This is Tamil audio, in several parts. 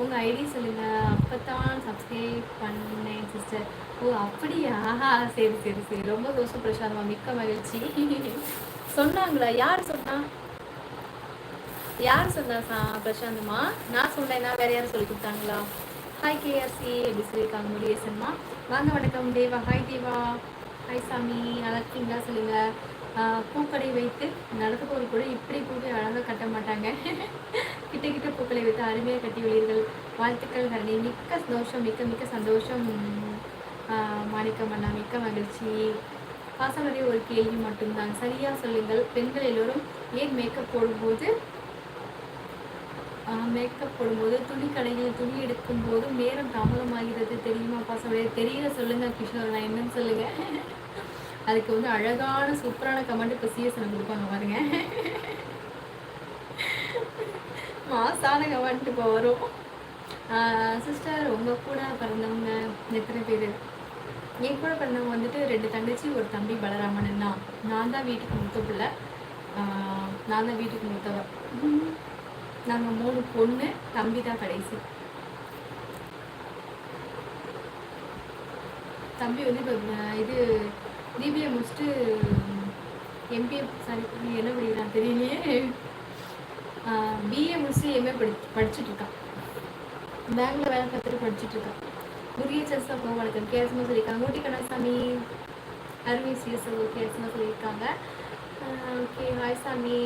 உங்கள் ஐடி சொல்லுங்கள் அப்போ தான் சப்ஸ்கிரைப் பண்ணேன் சிஸ்டர் ஓ அப்படியா? சரி சரி சரி. ரொம்ப தோசம் பிரசாதமா மிக்க மகிழ்ச்சி. சொன்னாங்களா? யார் சொன்னா? யார் சொன்னா சா பிரசாந்தமா நான் சொன்னேன்னா வேற யாரும் சொல்லி கொடுத்தாங்களா? ஹாய் கேஆர்சி எப்படி சொல்லியிருக்காங்க? முருகேசன்மா வாங்க வணக்கம் தேவா. ஹாய் தேவா. ஹாய் சாமி. நல்லா இருக்கீங்களா சொல்லுங்கள் பூக்கடை வைத்து நடந்து போகிற கூட இப்படி பூவை அழகாக கட்ட மாட்டாங்க. கிட்ட கிட்ட பூக்களை வைத்து அருமையாக கட்டி உள்ளீர்கள். வாழ்த்துக்கள் ஹரணி மிக்க சந்தோஷம் மிக்க மிக்க சந்தோஷம். மாணிக்கம் அண்ணா மிக்க மகிழ்ச்சி. பாசமடைய ஒரு கேள்வி மட்டும்தான். சரியா சொல்லுங்கள். பெண்கள் எல்லோரும் ஏன் மேக்கப் போடும்போது மேக்கப் போடும்போது துணி கடையில் துணி எடுக்கும் போது நேரம் தாமதமாகிறது தெரியுமா பாசமடைய தெரியல. சொல்லுங்க கிஷோர். நான் என்னன்னு சொல்லுங்க. அதுக்கு வந்து அழகான சூப்பரான கமெண்ட் இப்போ சிஎஸ்என் கொடுப்பாங்க பாருங்க. மாசான வந்துட்டு இப்போ வரும். சிஸ்டர் உங்கள் கூட பிறந்தவங்க எத்தனை பேர்? என் கூட பிறந்தவங்க வந்துட்டு ரெண்டு தங்கச்சி ஒரு தம்பி பலராமன் நான் தான் வீட்டுக்கு முத்த பிள்ளை. நான் தான் வீட்டுக்கு முத்தவர் நாங்கள் மூணு பொண்ணு தம்பி தான் கடைசி. தம்பி வந்து இப்போ இது பிபிஏ முடிச்சுட்டு எம்பிஏ சாரி என்ன படிக்கிறான் தெரியலையே. பிஏ முடிச்சு எம்ஏ படி படிச்சுட்டு இருக்கான் பேங்க்ல வேலை பார்த்துட்டு படிச்சுட்டு இருக்கான் முருகே செஸ் அப்போ வணக்கம் கேஎஸ்மா சொல்லியிருக்காங்க. ஊட்டி கண்ணாசாமி அருமை சிஎஸ் கேஎஸ்மா சொல்லியிருக்காங்க. ஓகே ஹாய் சாமி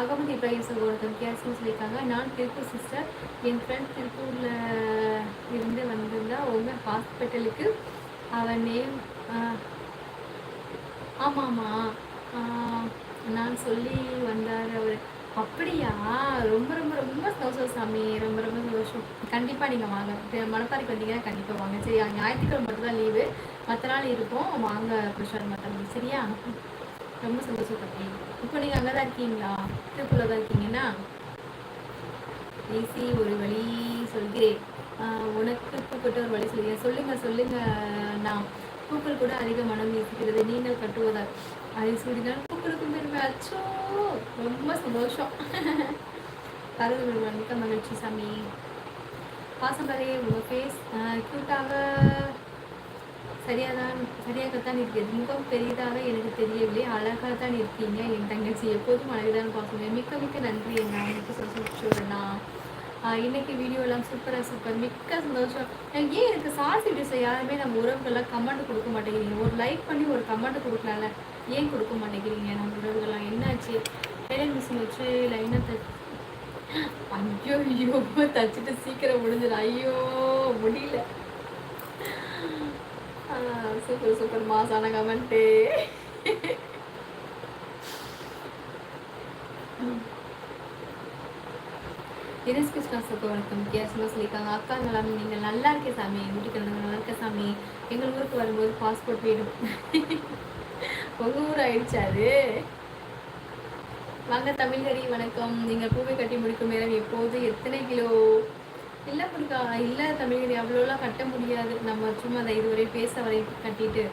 அகமது இப்ராஹிம் சார் ஒருத்தன் கேஸ்மா சொல்லியிருக்காங்க. நான் திருப்பூர் சிஸ்டர் என் ஃப்ரெண்ட் திருப்பூரில் இருந்து வந்திருந்தா உங்கள் ஹாஸ்பிட்டலுக்கு அவன் நேம் ஆமாம் ஆமாம் நான் சொல்லி வந்தார் அவர். அப்படியா? ரொம்ப ரொம்ப ரொம்ப சந்தோஷம் சாமி. ரொம்ப ரொம்ப சந்தோஷம். கண்டிப்பாக நீங்கள் வாங்க. மணப்பாறைக்கு வந்தீங்கன்னா கண்டிப்பாக வாங்க. சரியா? ஞாயிற்றுக்கிழமை மட்டும் தான் லீவு மற்ற நாள் இருக்கும். வாங்க பிரசாத் மட்டம் சரியா? ரொம்ப சந்தோஷம் தம்பி. இப்போ நீங்கள் அங்கே தான் இருக்கீங்களா? திருப்பூரில் தான் இருக்கீங்கன்னா ஈஸி ஒரு வழி சொல்கிறேன். உனக்கு கூப்பிட்டு ஒரு வழி சொல்கிறேன். சொல்லுங்கள் சொல்லுங்கள் நான் பூக்கள் கூட அதிக மனம் இருக்கிறது நீங்கள் கட்டுவதால். அதை சூடினால் பூக்களுக்கும் பெருமை. அச்சோ! ரொம்ப சந்தோஷம். கருது மிக்க மகிழ்ச்சி சாமி. பாசம்பரே உங்கள் ஃபேஸ் க்யூட்டாக சரியாக தான் சரியாகத்தான் இருக்கிறது முகம் பெரிதாக எனக்கு தெரியவில்லை. அழகாக தான் இருக்கீங்க. என் தங்கச்சி எப்போதும் அழகுதான் பார்க்குவேன் மிக்க மிக்க நன்றி. என்ன எனக்கு சொல்லிச்சுடனா இன்னைக்கு வீடியோலாம் சூப்பராக சூப்பர் மிக்க சந்தோஷம். ஏன் எனக்கு சார்ஸ் வீடியோஸை யாருமே நம்ம உறவுகள்லாம் கமெண்ட் கொடுக்க மாட்டேங்கிறீங்க? ஒரு லைக் பண்ணி ஒரு கமெண்ட் கொடுக்கலாம்ல. ஏன் கொடுக்க மாட்டேங்கிறீங்க? நம்ம உறவுகள்லாம் என்னாச்சு? டெய்லர் மிஷின் வச்சு லைனாக தச்சு ஐயோ ஐயோ தச்சுட்டு சீக்கிரம் முடிஞ்சிடும் ஐயோ முடியல. சூப்பர் சூப்பர் மாசான கமெண்ட்டு தினேஷ் கிருஷ்ணா சூப்பர் வணக்கம். வித்தியாசமாக சொல்லியிருக்காங்க. அக்கா நல்லா நீங்கள் நல்லா இருக்கே சாமி. வீட்டுக்கு நல்லா இருக்க சாமி. எங்கள் ஊருக்கு வரும்போது பாஸ்போர்ட் வேணும். உங்கள் ஊர் ஆயிடுச்சு அது. வாங்க தமிழ்கறி வணக்கம். நீங்கள் பூவை கட்டி முடிக்கும் நேரம் எப்போது? எத்தனை கிலோ? இல்லை பிடிக்கா இல்லை தமிழ்கறி அவ்வளோலாம் கட்ட முடியாது. நம்ம சும்மா அதை இதுவரை பேச வரை கட்டிட்டு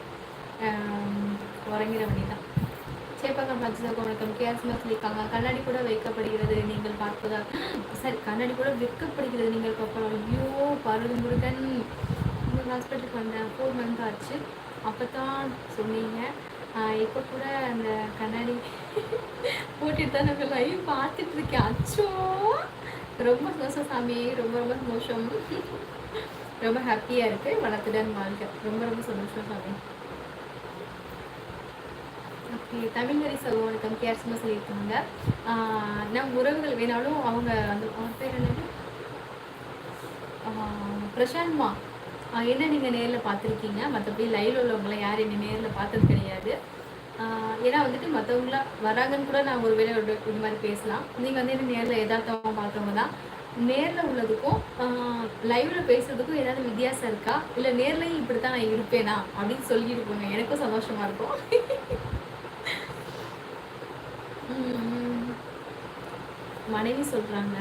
உறங்கிற வேண்டியதான் சேப்பாக்கம் பஞ்சதக வணக்கம். கேஸ் சொல்லியிருக்காங்க கண்ணாடி கூட வைக்கப்படுகிறது நீங்கள் பார்ப்பதால். சரி கண்ணாடி கூட விற்கப்படுகிறது நீங்கள் பார்ப்பதால் ஐயோ பருது முருகன். இந்த ஹாஸ்பிட்டலுக்கு வந்தேன். ஃபோர் மந்த் ஆச்சு. அப்போ தான் சொன்னீங்க. இப்போ கூட அந்த கண்ணாடி போட்டுட்டு தான் நம்ம லைவ் பார்த்துட்டு இருக்கேன். அச்சோ! ரொம்ப சந்தோஷம் சாமி. ரொம்ப ரொம்ப சந்தோஷம். ரொம்ப ஹாப்பியாக இருக்குது வளர்த்துடன் வாழ்க்கை. ரொம்ப ரொம்ப சந்தோஷம் சாமி. தமிழ்மொழி சகோதரக்கம் கேர்ஸ்மா சொல்லியிருக்காங்க. நம் உறவுகள் வேணாலும் அவங்க அந்த பேர் என்னது? பிரசாந்த்மா. என்ன நீங்கள் நேரில் பார்த்துருக்கீங்க? மற்றபடி லைவ் உள்ளவங்களாம் யாரும் என்ன நேரில் பார்த்தது கிடையாது. ஏன்னா வந்துட்டு மற்றவங்களாம் வராங்கன்னு கூட நான் ஒரு வேலை இது மாதிரி பேசலாம். நீங்கள் வந்து என்ன நேரில் எதார்த்தமாக பார்த்தவங்க தான். நேரில் உள்ளதுக்கும் லைவில் பேசுறதுக்கும் ஏதாவது வித்தியாசம் இருக்கா? இல்லை நேர்லையும் இப்படி தான் நான் இருப்பேனா? அப்படின்னு சொல்லிட்டு போங்க. எனக்கும் சந்தோஷமாக இருக்கும். மனைவி சொல்கிறாங்க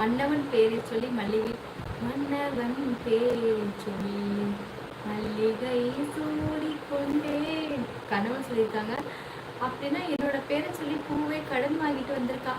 மன்னவன் பேரை சொல்லி மல்லிகை மன்னவன் பேரை சொல்லி மல்லிகை கொண்டே கணவன் சொல்லியிருக்காங்க. அப்படின்னா என்னோட பேரை சொல்லி பூவே கடன் வாங்கிட்டு வந்திருக்கா.